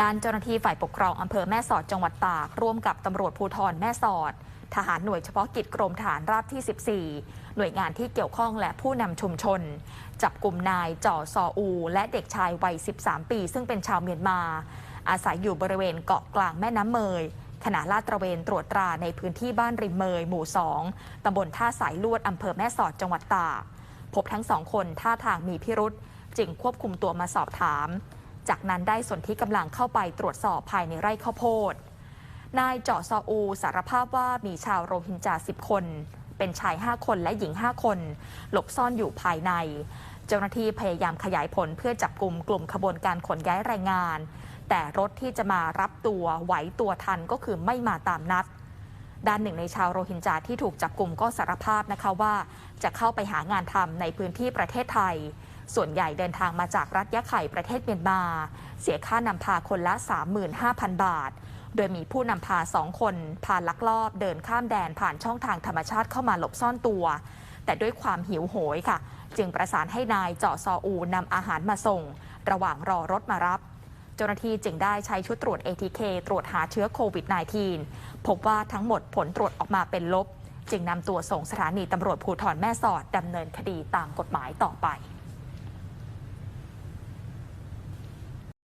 ด้านเจ้าหน้าที่ฝ่ายปกครองอำเภอแม่สอดจังหวัดตาก ร่วมกับตำรวจภูธรแม่สอด ทหารหน่วยเฉพาะกิจกรมฐานราบที่ 14 หน่วยงานที่เกี่ยวข้องและผู้นำชุมชน จับกลุ่มนายจ่อซออู และเด็กชายวัย 13 ปี ซึ่งเป็นชาวเมียนมา อาศัยอยู่บริเวณเกาะกลางแม่น้ำเมยขณะลาดตระเวนตรวจตราในพื้นที่บ้านริมเมยหมู่ 2 ตำบลท่าสายลวดอำเภอแม่สอดจังหวัดตาก พบทั้งสองคนท่าทางมีพิรุษจึงควบคุมตัวมาสอบถาม จากนั้นได้ส่วนที่กำลังเข้าไปตรวจสอบภายในไร่ข้าวโพด นายเจาะซออูสารภาพว่ามีชาวโรฮิงญา10 คน เป็นชาย 5 คนและหญิง 5 คน หลบซ่อนอยู่ภายใน เจ้าหน้าที่พยายามขยายผลเพื่อจับกลุ่มกลุ่มขบวนการขนย้ายแรงงาน แต่รถที่จะมารับตัวไหวตัวทันก็คือไม่มาตามนัดด้านหนึ่งในชาวโรฮิงญาที่ถูกจับกลุ่มก็สารภาพนะคะว่า จะเข้าไปหางานทำในพื้นที่ประเทศไทย ส่วนใหญ่เดินทางมาจากรัฐยะไข่ประเทศเมียนมา เสียค่านำพาคนละ 35,000 บาท โดยมีผู้นำพาสองคนพาลักลอบเดินข้ามแดนผ่านช่องทางธรรมชาติเข้ามาหลบซ่อนตัว แต่ด้วยความหิวโหยค่ะ จึงประสานให้นายเจาะซออูนำอาหารมาส่ง ระหว่างรอรถมารับเจ้าหน้าที่จึงได้ใช้ชุดตรวจ ATK ตรวจหาเชื้อโควิด -19 พบว่าทั้งหมดผลตรวจออกมาเป็นลบ จึงนำตัวส่งสถานีตำรวจภูธรแม่สอดดำเนินคดีตามกฎหมายต่อไป